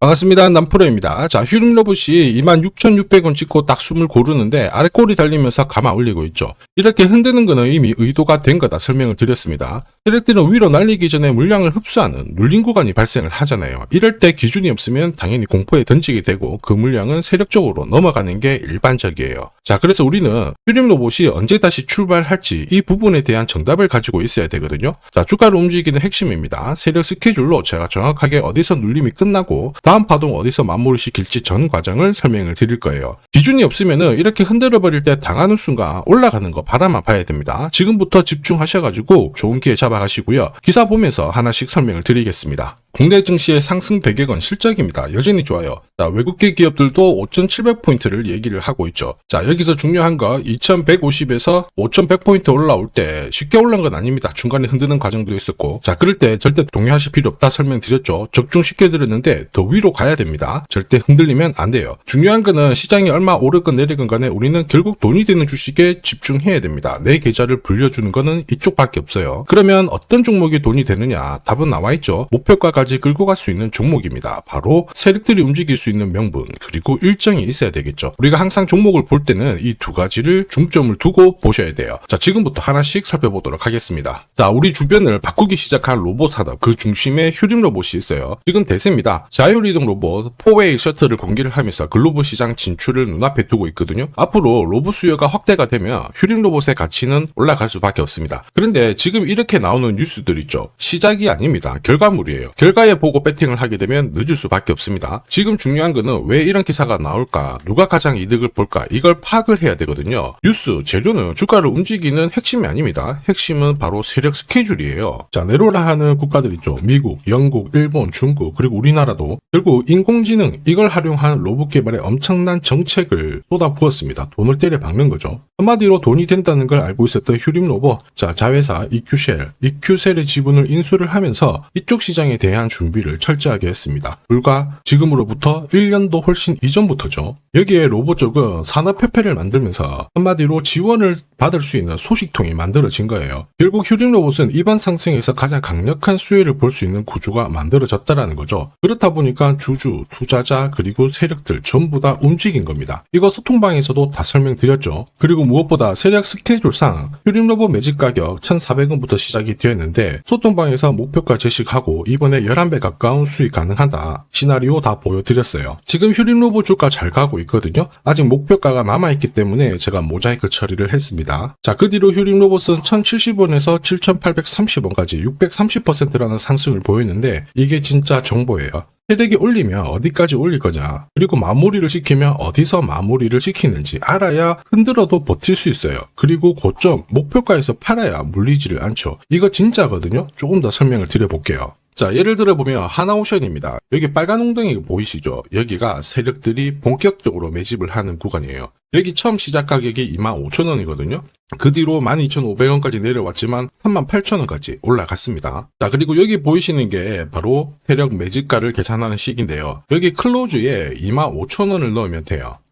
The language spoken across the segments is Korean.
반갑습니다. 남프로입니다. 자, 휴림 로봇이 26,600원 찍고 딱 숨을 고르는데 아래 꼬리 달리면서 가마 올리고 있죠. 이렇게 흔드는 거는 이미 의도가 된 거다 설명을 드렸습니다. 혈액들은 위로 날리기 전에 물량을 흡수하는 눌린 구간이 발생을 하잖아요. 이럴 때 기준이 없으면 당연히 공포에 던지게 되고 그 물량은 세력 적으로 넘어가는 게 일반적이에요. 자, 그래서 우리는 휴림 로봇이 언제 다시 출발할지 이 부분에 대한 정답을 가지고 있어야 되거든요. 자, 주가를 움직이는 핵심입니다. 세력 스케줄로 제가 정확하게 어디서 눌림이 끝나고 다음 파동 어디서 마무리 시킬지 전 과정을 설명을 드릴 거예요. 기준이 없으면은 이렇게 흔들어 버릴 때 당하는 순간 올라가는 거 바라만 봐야 됩니다. 지금부터 집중하셔가지고 좋은 기회 잡 아가시고요. 기사 보면서 하나씩 설명을 드리겠습니다. 국내 증시의 상승 배경은 실적입니다. 여전히 좋아요. 자, 외국계 기업들도 5,700포인트를 얘기를 하고 있죠. 자, 여기서 중요한 거 2,150에서 5,100포인트 올라올 때 쉽게 올라온 건 아닙니다. 중간에 흔드는 과정도 있었고. 자, 그럴 때 절대 동요하실 필요 없다 설명드렸죠. 적중 쉽게 드렸는데 더 위로 가야 됩니다. 절대 흔들리면 안 돼요. 중요한 거는 시장이 얼마 오르건 내리건 간에 우리는 결국 돈이 되는 주식에 집중해야 됩니다. 내 계좌를 불려주는 거는 이쪽밖에 없어요. 그러면 어떤 종목이 돈이 되느냐? 답은 나와 있죠. 목표가 까지 끌고 갈 수 있는 종목입니다. 바로 세력들이 움직일 수 있는 명분 그리고 일정이 있어야 되겠죠. 우리가 항상 종목을 볼 때는 이 두 가지를 중점을 두고 보셔야 돼요. 자, 지금부터 하나씩 살펴보도록 하겠습니다. 자, 우리 주변을 바꾸기 시작한 로봇 산업 그 중심에 휴림 로봇이 있어요. 지금 대세입니다. 자율이동 로봇 포웨이 셔틀을 공개를 하면서 글로벌 시장 진출을 눈앞에 두고 있거든요. 앞으로 로봇 수요가 확대가 되면 휴림 로봇의 가치는 올라갈 수밖에 없습니다. 그런데 지금 이렇게 나오는 뉴스들 있죠. 시작이 아닙니다. 결과물이에요. 결 과에 보고 배팅을 하게 되면 늦을 수밖에 없습니다. 지금 중요한 거는 왜 이런 기사가 나올까? 누가 가장 이득을 볼까? 이걸 파악을 해야 되거든요. 뉴스, 재료는 주가를 움직이는 핵심이 아닙니다. 핵심은 바로 세력 스케줄이에요. 자, 내로라 하는 국가들 있죠. 미국, 영국, 일본, 중국, 그리고 우리나라도 결국 인공지능 이걸 활용한 로봇 개발에 엄청난 정책을 쏟아부었습니다. 돈을 때려 박는 거죠. 한마디로 돈이 된다는 걸 알고 있었던 휴림 로봇, 자, 자회사 EQ셀, EQ셀의 지분을 인수를 하면서 이쪽 시장에 대한 준비를 철저하게 했습니다. 불과 지금으로부터 1년도 훨씬 이전부터죠. 여기에 로봇 쪽은 산업 협회를 만들면서 한마디로 지원을 받을 수 있는 소식통이 만들어진 거예요. 결국 휴림 로봇은 이번 상승에서 가장 강력한 수혜를 볼 수 있는 구조가 만들어졌다라는 거죠. 그렇다 보니까 주주, 투자자, 그리고 세력들 전부 다 움직인 겁니다. 이거 소통방에서도 다 설명드렸죠. 그리고 무엇보다 세력 스케줄상 휴림 로봇 매집 가격 1,400원부터 시작이 되었는데 소통방에서 목표가 제시하고 이번에 11배 가까운 수익 가능하다. 시나리오 다 보여드렸어요. 지금 휴림 로봇 주가 잘 가고 있거든요. 아직 목표가가 남아있기 때문에 제가 모자이크 처리를 했습니다. 자, 그 뒤로 휴림 로봇은 1,070원에서 7,830원까지 630%라는 상승을 보였는데 이게 진짜 정보예요. 세력이 올리면 어디까지 올릴 거냐, 그리고 마무리를 시키면 어디서 마무리를 시키는지 알아야 흔들어도 버틸 수 있어요. 그리고 고점, 목표가에서 팔아야 물리지를 않죠. 이거 진짜거든요? 조금 더 설명을 드려볼게요. 자, 예를 들어 보면 하나오션입니다. 여기 빨간 웅덩이 보이시죠? 여기가 세력들이 본격적으로 매집을 하는 구간이에요. 여기 처음 시작 가격이 25,000원이거든요. 그 뒤로 12,500원까지 내려왔지만 38,000원까지 올라갔습니다. 자, 그리고 여기 보이시는 게 바로 세력 매집가를 계산하는 식인데요. 여기 클로즈에 25,000원을 넣으면 돼요.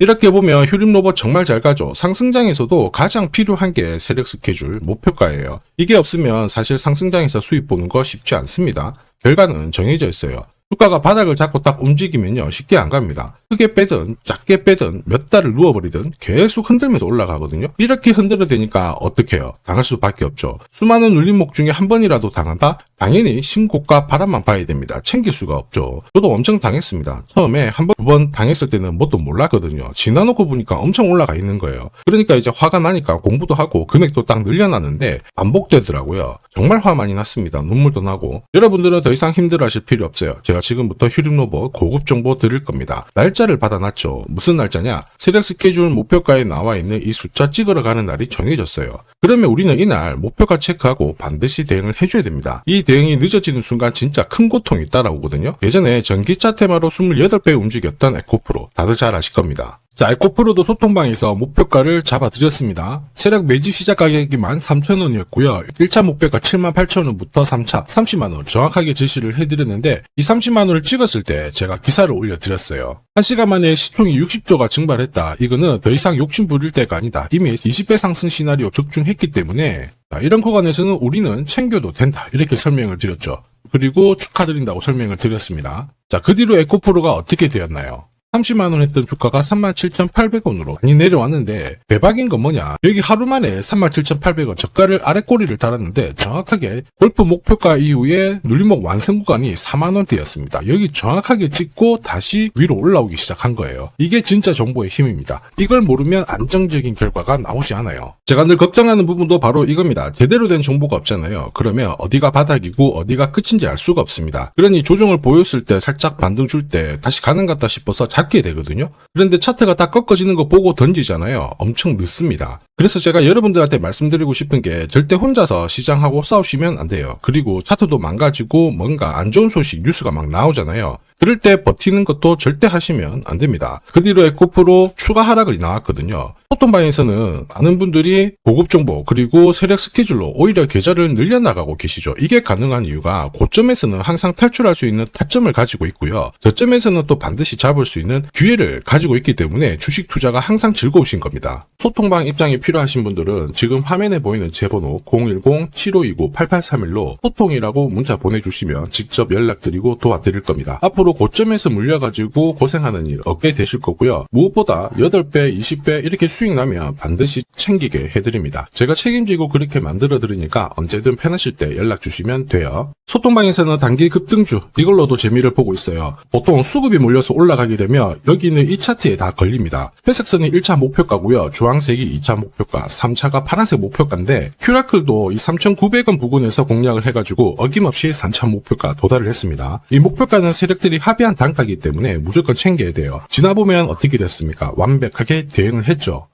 이렇게 보면 휴림 로봇 정말 잘 가죠. 상승장에서도 가장 필요한 게 세력 스케줄, 목표가예요. 이게 없으면 사실 상승장에서 수익 보는 거 쉽지 않습니다. 결과는 정해져 있어요. 주가가 바닥을 잡고 딱 움직이면요 쉽게 안 갑니다. 크게 빼든 작게 빼든 몇 달을 누워버리든 계속 흔들면서 올라가거든요. 이렇게 흔들어 대니까 어떻게 해요? 당할 수밖에 없죠. 수많은 눌림목 중에 한 번이라도 당한다? 당연히 신고가 바람만 봐야 됩니다. 챙길 수가 없죠. 저도 엄청 당했습니다. 처음에 한 번, 두 번 당했을 때는 뭣도 몰랐거든요. 지나놓고 보니까 엄청 올라가 있는 거예요. 그러니까 이제 화가 나니까 공부도 하고 금액도 딱 늘려놨는데 반복되더라고요. 정말 화 많이 났습니다. 눈물도 나고. 여러분들은 더 이상 힘들어 하실 필요 없어요. 제가 지금부터 휴림로버 고급 정보 드릴 겁니다. 날짜를 받아놨죠. 무슨 날짜냐? 세력 스케줄 목표가에 나와 있는 이 숫자 찍으러 가는 날이 정해졌어요. 그러면 우리는 이날 목표가 체크하고 반드시 대응을 해줘야 됩니다. 이 대응이 늦어지는 순간 진짜 큰 고통이 따라오거든요. 예전에 전기차 테마로 28배 움직였던 에코프로 다들 잘 아실 겁니다. 자, 에코프로도 소통방에서 목표가를 잡아드렸습니다. 세력 매집 시작 가격이 13,000원이었고요. 1차 목표가 78,000원부터 3차 30만원 정확하게 제시를 해드렸는데 이 30만원을 찍었을 때 제가 기사를 올려드렸어요. 1시간 만에 시총이 60조가 증발했다. 이거는 더 이상 욕심 부릴 때가 아니다. 이미 20배 상승 시나리오 적중했기 때문에 자, 이런 구간에서는 우리는 챙겨도 된다. 이렇게 설명을 드렸죠. 그리고 축하드린다고 설명을 드렸습니다. 자, 그 뒤로 에코프로가 어떻게 되었나요? 30만 원 했던 주가가 37,800원으로 많이 내려왔는데 대박인 건 뭐냐? 여기 하루 만에 37,800원 저가를 아래 꼬리를 달았는데 정확하게 골프 목표가 이후에 눌림목 완성 구간이 4만 원대였습니다. 여기 정확하게 찍고 다시 위로 올라오기 시작한 거예요. 이게 진짜 정보의 힘입니다. 이걸 모르면 안정적인 결과가 나오지 않아요. 제가 늘 걱정하는 부분도 바로 이겁니다. 제대로 된 정보가 없잖아요. 그러면 어디가 바닥이고 어디가 끝인지 알 수가 없습니다. 그러니 조정을 보였을 때 살짝 반등 줄 때 다시 가능 같다 싶어서 잡게 되거든요. 그런데 차트가 딱 꺾어지는 거 보고 던지잖아요. 엄청 늦습니다. 그래서 제가 여러분들한테 말씀드리고 싶은 게 절대 혼자서 시장하고 싸우시면 안 돼요. 그리고 차트도 망가지고 뭔가 안 좋은 소식 뉴스가 막 나오잖아요. 그럴 때 버티는 것도 절대 하시면 안 됩니다. 그 뒤로 에코프로 추가 하락이 나왔거든요. 포톤방에서는 많은 분들이 고급 정보 그리고 세력 스케줄로 오히려 계좌를 늘려나가고 계시죠. 이게 가능한 이유가 고점에서는 항상 탈출할 수 있는 타점을 가지고 있고요. 저점에서는 또 반드시 잡을 수 있는 기회를 가지고 있기 때문에 주식 투자가 항상 즐거우신 겁니다. 소통방 입장이 필요하신 분들은 지금 화면에 보이는 제 번호 010-7529-8831로 소통이라고 문자 보내주시면 직접 연락드리고 도와드릴 겁니다. 앞으로 고점에서 물려가지고 고생하는 일 없게 되실 거고요. 무엇보다 8배, 20배 이렇게 수익 나면 반드시 챙기게 해드립니다. 제가 책임지고 그렇게 만들어 드리니까 언제든 편하실 때 연락 주시면 돼요. 소통방에서는 단기 급등주 이걸로도 재미를 보고 있어요. 보통 수급이 몰려서 올라가게 되면 여기는 이 차트에 다 걸립니다. 회색선이 1차 목표가고요. 주황색이 2차 목표가, 3차가 파란색 목표가인데 큐라클도 이 3,900원 부근에서 공략을 해가지고 어김없이 3차 목표가 도달을 했습니다. 이 목표가는 세력들이 합의한 단가이기 때문에 무조건 챙겨야 돼요. 지나 보면 어떻게 됐습니까? 완벽하게 대응을 했죠.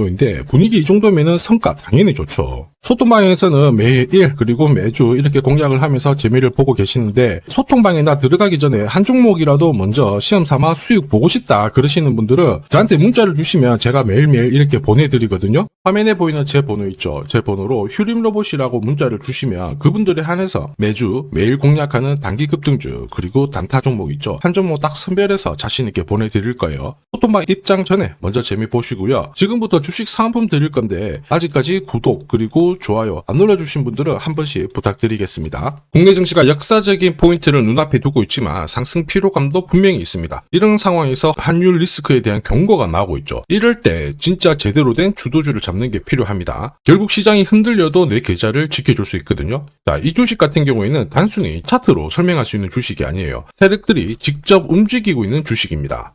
인데 분위기 이 정도면은 성과 당연히 좋죠. 소통방에서는 매일 그리고 매주 이렇게 공략을 하면서 재미를 보고 계시는데 소통방에 나 들어가기 전에 한 종목이라도 먼저 시험 삼아 수익 보고 싶다 그러시는 분들은 저한테 문자를 주시면 제가 매일매일 이렇게 보내드리거든요. 화면에 보이는 제 번호 있죠. 제 번호로 휴림로봇이라고 문자를 주시면 그분들에 한해서 매주 매일 공략하는 단기 급등주 그리고 단타 종목 있죠. 한 종목 딱 선별해서 자신 있게 보내드릴 거예요. 소통방 입장 전에 먼저 재미 보시고요. 지금부터 주식 사은품 드릴 건데 아직까지 구독 그리고 좋아요 안 눌러주신 분들은 한 번씩 부탁드리겠습니다. 국내 증시가 역사적인 포인트를 눈앞에 두고 있지만 상승 피로감도 분명히 있습니다. 이런 상황에서 환율 리스크에 대한 경고가 나오고 있죠. 이럴 때 진짜 제대로 된 주도주를 잡는 게 필요합니다. 결국 시장이 흔들려도 내 계좌를 지켜줄 수 있거든요. 자, 이 주식 같은 경우에는 단순히 차트로 설명할 수 있는 주식이 아니에요. 세력들이 직접 움직이고 있는 주식입니다.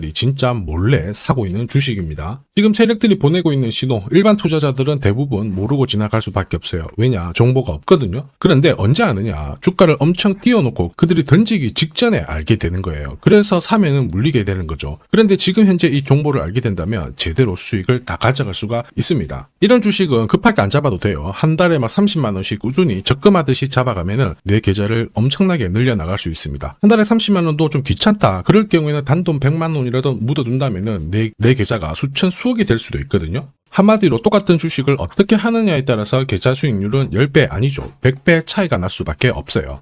진짜 몰래 사고 있는 주식입니다. 지금 세력들이 보내고 있는 신호 일반 투자자들은 대부분 모르고 지나갈 수밖에 없어요. 왜냐 정보가 없거든요. 그런데 언제 아느냐 주가를 엄청 띄워놓고 그들이 던지기 직전에 알게 되는 거예요. 그래서 사면은 물리게 되는 거죠. 그런데 지금 현재 이 정보를 알게 된다면 제대로 수익을 다 가져갈 수가 있습니다. 이런 주식은 급하게 안 잡아도 돼요. 한 달에 막 30만 원씩 꾸준히 적금하듯이 잡아가면은 내 계좌를 엄청나게 늘려나갈 수 있습니다. 한 달에 30만 원도 좀 귀찮다. 그럴 경우에는 단돈 100만 원이 라도 묻어둔다면은 내, 내 계좌가 수천 수억이 될 수도 있거든요. 한마디로 똑같은 주식을 어떻게 하느냐에 따라서 계좌 수익률은 10배 아니죠. 100배 차이가 날 수밖에 없어요.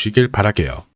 길 바랄게요.